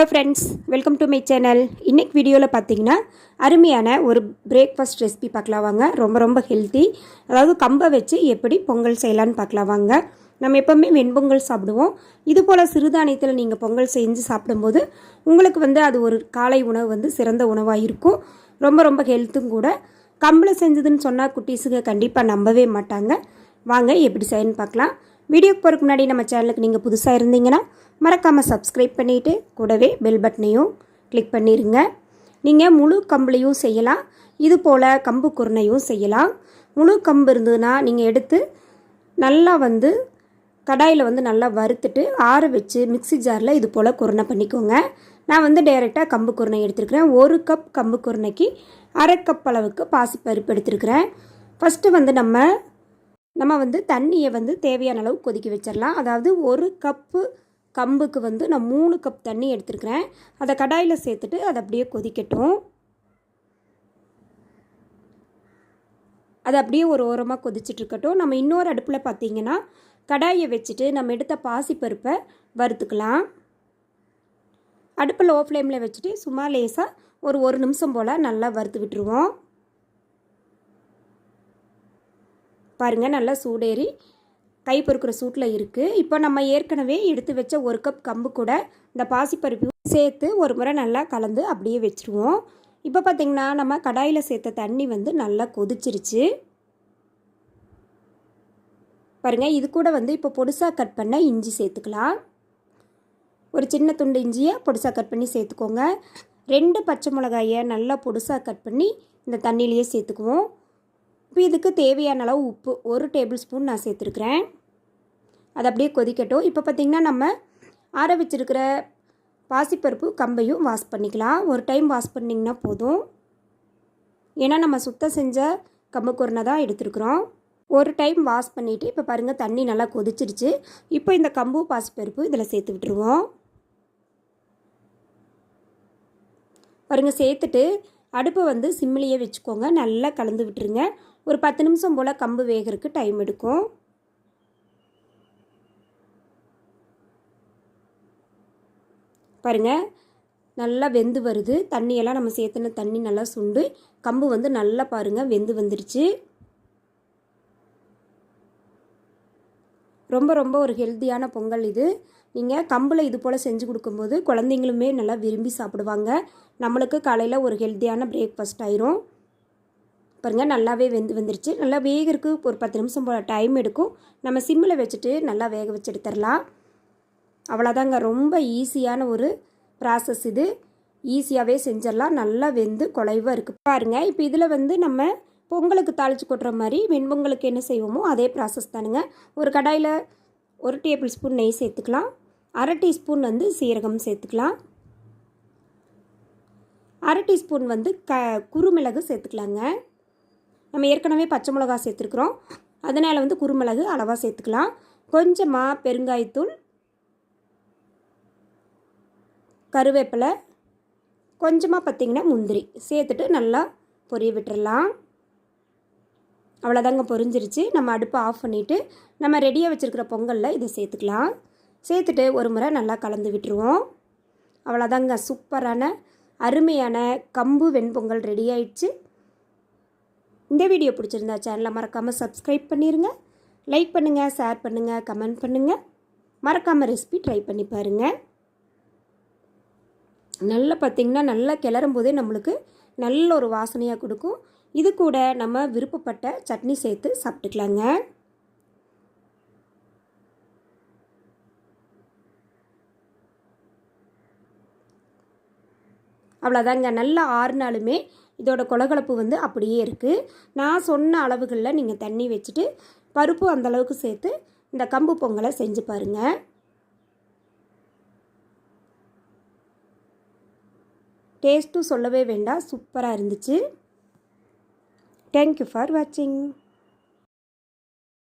Hello friends welcome to my channel இன்றைக்கி வீடியோவில் பார்த்தீங்கன்னா அருமையான ஒரு பிரேக்ஃபாஸ்ட் ரெசிபி பார்க்கலாம் வாங்க. ரொம்ப ரொம்ப ஹெல்த்தி அதாவது கம்பை வச்சு எப்படி பொங்கல் செய்யலான்னு பார்க்கலாம் வாங்க. நம்ம எப்போவுமே வெண்பொங்கல் சாப்பிடுவோம். இது போல் சிறுதானியத்தில் நீங்கள் பொங்கல் செஞ்சு சாப்பிடும்போது உங்களுக்கு வந்து அது ஒரு காலை உணவு வந்து சிறந்த உணவாக இருக்கும். ரொம்ப ரொம்ப ஹெல்த்தும் கூட. கம்பில் செஞ்சதுன்னு சொன்னால் குட்டீஸுங்க கண்டிப்பாக நம்பவே மாட்டாங்க. வாங்க எப்படி செய்யணும்னு பார்க்கலாம். வீடியோக்கு போகிறதுக்கு முன்னாடி நம்ம சேனலுக்கு நீங்கள் புதுசாக இருந்தீங்கன்னா மறக்காமல் சப்ஸ்கிரைப் பண்ணிவிட்டு கூடவே பெல் பட்டனையும் கிளிக் பண்ணிடுங்க நீங்கள் முழு கம்புலையும் செய்யலாம். இது போல் கம்பு குருணையும் செய்யலாம். முழு கம்பு இருந்ததுன்னா நீங்கள் எடுத்து நல்லா வந்து கடாயில் வந்து நல்லா வறுத்துட்டு ஆற வச்சு மிக்ஸி ஜாரில் இது போல் குருணை பண்ணிக்கோங்க. நான் வந்து டைரெக்டாக கம்பு குருணை எடுத்துருக்கிறேன். ஒரு கப் கம்பு குருணைக்கு அரை கப் அளவுக்கு பாசிப்பருப்பு எடுத்துருக்கிறேன். ஃபஸ்ட்டு வந்து நம்ம நம்ம வந்து தண்ணியை வந்து தேவையான அளவு கொதிக்க வச்சிடலாம். அதாவது ஒரு கப்பு கம்புக்கு வந்து நான் மூணு கப் தண்ணி எடுத்துருக்கிறேன். அதை கடாயில் சேர்த்துட்டு அதை அப்படியே கொதிக்கட்டும். அது அப்படியே ஒரு ஓரமாக கொதிச்சிட்ருக்கட்டும் நம்ம இன்னொரு அடுப்பில் பார்த்தீங்கன்னா கடாயை வச்சுட்டு நம்ம எடுத்த பாசிப்பருப்பை வறுத்துக்கலாம். அடுப்பில் ஓ ஃப்ளேமில் வச்சுட்டு சும்மா லேசாக ஒரு ஒரு நிமிஷம் போல் நல்லா வறுத்து விட்டுருவோம். பாருங்கள் நல்லா சூடேறி கை பொறுக்கிற சூட்டில் இருக்குது இப்போ நம்ம ஏற்கனவே எடுத்து வச்ச ஒரு கப் கம்பு கூட இந்த பாசிப்பருப்பையும் சேர்த்து ஒரு முறை நல்லா கலந்து அப்படியே வச்சுருவோம். இப்போ பார்த்திங்கன்னா நம்ம கடாயில் சேர்த்த தண்ணி வந்து நல்லா கொதிச்சிருச்சு. பாருங்கள் இது கூட வந்து இப்போ பொடிசாக கட் பண்ண இஞ்சி சேர்த்துக்கலாம். ஒரு சின்ன துண்டு இஞ்சியை பொடிசாக கட் பண்ணி சேர்த்துக்கோங்க. ரெண்டு பச்சை மிளகாயை நல்லா பொடிசாக கட் பண்ணி இந்த தண்ணியிலையே சேர்த்துக்குவோம். இப்போ இதுக்கு தேவையான அளவு உப்பு ஒரு டேபிள் ஸ்பூன் நான் சேர்த்துருக்குறேன். அது அப்படியே கொதிக்கட்டும். இப்போ பார்த்திங்கன்னா நம்ம ஆற வச்சுருக்கிற பாசிப்பருப்பு கம்பையும் வாஷ் பண்ணிக்கலாம். ஒரு டைம் வாஷ் பண்ணிங்கன்னா போதும். ஏன்னா நம்ம சுத்தம் செஞ்ச கம்பு குருணை தான் எடுத்துருக்குறோம். ஒரு டைம் வாஷ் பண்ணிவிட்டு இப்போ பாருங்கள் தண்ணி நல்லா கொதிச்சிருச்சு. இப்போ இந்த கம்பு பாசிப்பருப்பு இதில் சேர்த்து விட்டுருவோம். பாருங்கள் சேர்த்துட்டு அடுப்பை வந்து சிம்மிலேயே வச்சுக்கோங்க. நல்லா கலந்து விட்டுருங்க. ஒரு பத்து நிமிஷம் போல் கம்பு வேகிறதுக்கு டைம் எடுக்கும். பாருங்கள் நல்லா வெந்து வருது. தண்ணியெல்லாம் நம்ம சேர்த்துன தண்ணி நல்லா சுண்டு. கம்பு வந்து நல்லா பாருங்கள் வெந்து வந்துருச்சு. ரொம்ப ரொம்ப ஒரு ஹெல்த்தியான பொங்கல் இது. நீங்கள் கம்பில் இது போல் செஞ்சு கொடுக்கும்போது குழந்தைங்களுமே நல்லா விரும்பி சாப்பிடுவாங்க. நம்மளுக்கு காலையில் ஒரு ஹெல்த்தியான பிரேக்ஃபாஸ்ட் ஆயிரும். பாருங்கள் நல்லாவே வெந்து வந்துருச்சு. நல்லா வேகிறதுக்கு ஒரு பத்து நிமிஷம் போல் டைம் எடுக்கும். நம்ம சிம்மில் வச்சுட்டு நல்லா வேக வச்சு எடுத்துடலாம். அவ்வளோதாங்க ரொம்ப ஈஸியான ஒரு ப்ராசஸ் இது. ஈஸியாகவே செஞ்சிடலாம். நல்லா வெந்து குலைவாக இருக்குது பாருங்கள் இப்போ இதில் வந்து நம்ம பொங்கலுக்கு தாளித்து கொட்டுற மாதிரி வெண்பொங்கலுக்கு என்ன செய்வோமோ அதே ப்ராசஸ் தானுங்க. ஒரு கடாயில் ஒரு டேபிள் ஸ்பூன் நெய் சேர்த்துக்கலாம். அரை டீஸ்பூன் வந்து சீரகம் சேர்த்துக்கலாம். அரை டீஸ்பூன் வந்து க குறுமிளகு சேர்த்துக்கலாங்க. நம்ம ஏற்கனவே பச்சை மிளகா சேர்த்துருக்குறோம். அதனால் வந்து குருமிளகு அளவாக சேர்த்துக்கலாம். கொஞ்சமாக பெருங்காயத்தூள் கருவேப்பிலை கொஞ்சமாக பார்த்திங்கன்னா முந்திரி. சேர்த்துட்டு நல்லா பொரிய விட்டுறலாம். அவ்வளோதாங்க பொரிஞ்சிருச்சு. நம்ம அடுப்பை ஆஃப் பண்ணிவிட்டு நம்ம ரெடியாக வச்சுருக்கிற பொங்கலில் இதை சேர்த்துக்கலாம். சேர்த்துட்டு ஒரு முறை நல்லா கலந்து விட்டுருவோம். அவ்வளோதாங்க சூப்பரான அருமையான கம்பு வெண்பொங்கல் ரெடி ஆயிடுச்சு. இந்த வீடியோ பிடிச்சிருந்தா சேனலை மறக்காமல் சப்ஸ்கிரைப் பண்ணிடுங்க லைக் பண்ணுங்கள் ஷேர் பண்ணுங்கள் கமெண்ட் பண்ணுங்கள் மறக்காமல் ரெசிபி ட்ரை பண்ணி பாருங்கள் நல்லா பார்த்திங்கன்னா நல்லா கிளறும் போதே நம்மளுக்கு நல்ல ஒரு வாசனையாக கொடுக்கும். இது கூட நம்ம விருப்பப்பட்ட சட்னி சேர்த்து சாப்பிட்டுக்கலாங்க. அவ்வளோதாங்க நல்லா ஆறுனாலுமே இதோட கொலகலப்பு வந்து அப்படியே இருக்குது நான் சொன்ன அளவுகளில் நீங்கள் தண்ணி வச்சுட்டு பருப்பு அந்தளவுக்கு சேர்த்து இந்த கம்பு பொங்கலை செஞ்சு பாருங்கள் டேஸ்ட்டும் சொல்லவே வேண்டாம். சூப்பராக இருந்துச்சு. தேங்க்யூ ஃபார் வாட்சிங்